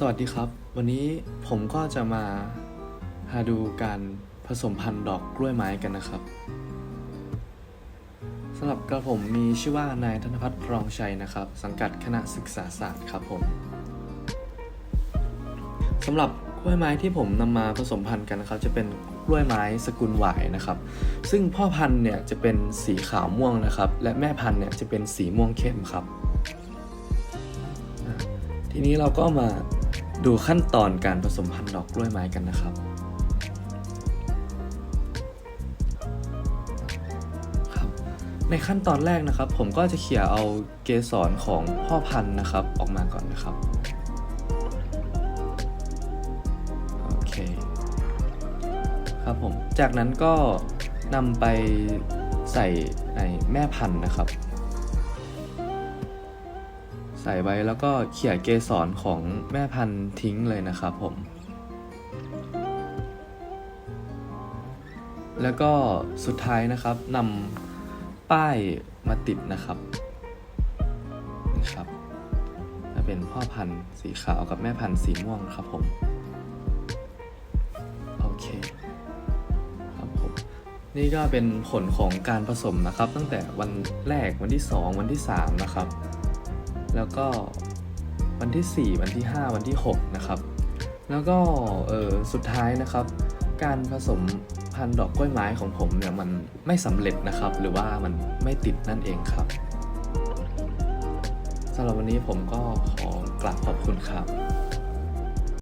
สวัสดีครับ วันนี้ผมก็จะมาหาดูการผสมพันธุ์ดอกกล้วยไม้กันนะครับสำหรับกระผมมีชื่อว่านายธนพัฒน์รองชัยนะครับ สังกัดคณะศึกษาศาสตร์ครับผมสำหรับกล้วยไม้ที่ผมนำมาผสมพันธุ์กันนะครับ จะเป็นกล้วยไม้สกุลหวายนะครับ ซึ่งพ่อพันธุ์เนี่ยจะเป็นสีขาวม่วงนะครับ และแม่พันธุ์เนี่ยจะเป็นสีม่วงเข้มครับ ทีนี้เราก็มา ดูขั้นตอนการผสมพันธุ์ดอกกล้วยไม้กันนะครับครับ ในขั้นตอนแรกนะครับ ผมก็จะเขี่ยเอาเกสรของพ่อพันธุ์นะครับออกมาก่อนนะครับโอเคครับผมจากนั้นก็นำไปใส่ในแม่พันธุ์นะครับ ใส่ไว้แล้วก็เขี่ยเกสรของแม่พันธุ์ทิ้งเลยนะครับผม แล้วก็สุดท้ายนะครับนำป้ายมาติดนะครับนี่ครับจะเป็นพ่อพันธุ์สีขาวกับแม่พันธุ์สีม่วงครับผมโอเคครับผมนี่ก็เป็นผลของการผสมนะครับ ตั้งแต่วันแรกวันที่ 2 วันที่ 3 นะครับ แล้วก็วันที่ 4 วันที่ 5 วันที่ 6 นะครับ แล้วก็เออสุดท้ายนะครับ การผสมพันธุ์ดอกกล้วยไม้ของผมเนี่ยมันไม่สำเร็จนะครับ หรือว่ามันไม่ติดนั่นเองครับสำหรับวันนี้ผมก็ขอกราบขอบคุณครับ